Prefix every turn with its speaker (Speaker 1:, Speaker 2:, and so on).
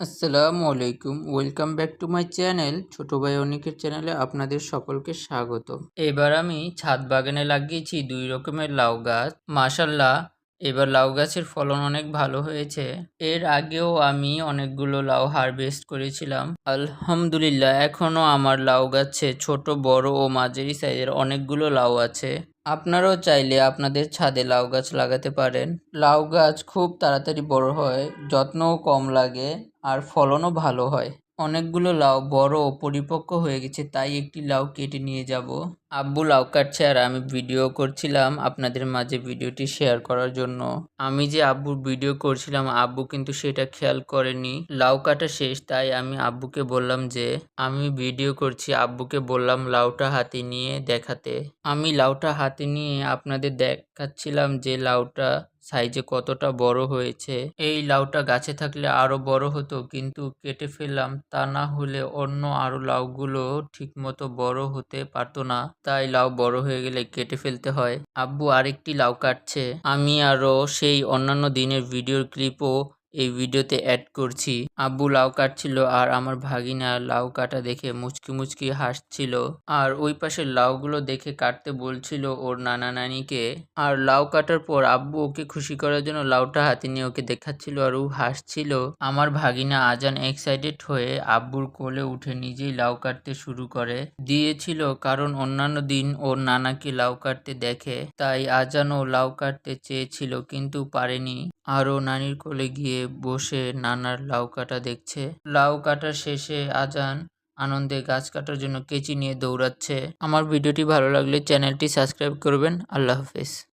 Speaker 1: আসসালামু আলাইকুম। Welcome back to my channel ছোট ভাই অনিকের চ্যানেলে আপনাদের সকলকে স্বাগত। এবার আমি ছাদ বাগানে লাগিয়েছি দুই রকমের লাউ গাছ। মাশাল্লাহ এবার লাউ গাছের ফলন অনেক ভালো হয়েছে। এর আগেও আমি অনেকগুলো লাউ হারভেস্ট করেছিলাম। আলহামদুলিল্লাহ এখনও আমার লাউ গাছে ছোট, বড় ও মাঝারি সাইজের অনেকগুলো লাউ আছে। আপনারাও চাইলে আপনাদের ছাদে লাউ গাছ লাগাতে পারেন। লাউ গাছ খুব তাড়াতাড়ি বড় হয়, যত্নও কম লাগে, আর ফলনও ভালো হয়। অনেকগুলো লাউ বড় ও পরিপক্ক হয়ে গেছে, তাই একটি লাউ কেটে নিয়ে যাব। আব্বু লাউ কাটছে আর আমি ভিডিও করছিলাম আপনাদের মাঝে ভিডিওটি শেয়ার করার জন্য। আমি যে আব্বুর ভিডিও করছিলাম, আব্বু কিন্তু সেটা খেয়াল করেনি। লাউ কাটা শেষ, তাই আমি আব্বুকে বললাম যে, আমি ভিডিও করছি। আব্বুকে বললাম লাউটা হাতে নিয়ে দেখাতে। আমি লাউটা হাতে নিয়ে আপনাদের দেখাচ্ছিলাম যে লাউটা সাইজে কতটা বড় হয়েছে। এই লাউটা গাছে থাকলে আরও বড় হতো, কিন্তু কেটে ফেললাম। তা না হলে অন্য আরও লাউগুলো ঠিকমতো বড় হতে পারতো না। তাই লাউ বড় হয়ে গেলে কেটে ফেলতে হয়। আব্বু আরেকটি লাউ কাটছে। আমি আরও সেই অন্যান্য দিনের ভিডিওর ক্লিপও এই ভিডিওতে অ্যাড করছি। আব্বু লাউ কাটছিল আর আমার ভাগিনা লাউ কাটা দেখে মুচকি মুচকি হাসছিল। আর ওই পাশে লাউগুলো দেখে কাটতে বলছিল ওর নানা নানিকে। আর লাউ কাটার পর আব্বু ওকে খুশি করার জন্য লাউটা হাতে নিয়ে ওকে দেখাচ্ছিল আর ও হাসছিল। আমার ভাগিনা আজান এক্সাইটেড হয়ে আব্বুর কোলে উঠে নিজেই লাউ কাটতে শুরু করে। দিয়েছিল কারণ অন্যান্য দিন ওর নানাকে লাউ কাটতে দেখে, তাই আজানও লাউ কাটতে চেয়েছিল কিন্তু পারেনি। আরও নানির কোলে গিয়ে বসে নানার লাউ কাটা দেখছে। লাউ কাটার শেষে আজান আনন্দে গাছ কাটার জন্য কেচি নিয়ে দৌড়াচ্ছে। আমার ভিডিওটি ভালো লাগলে চ্যানেলটি সাবস্ক্রাইব করবেন। আল্লাহ হাফেজ।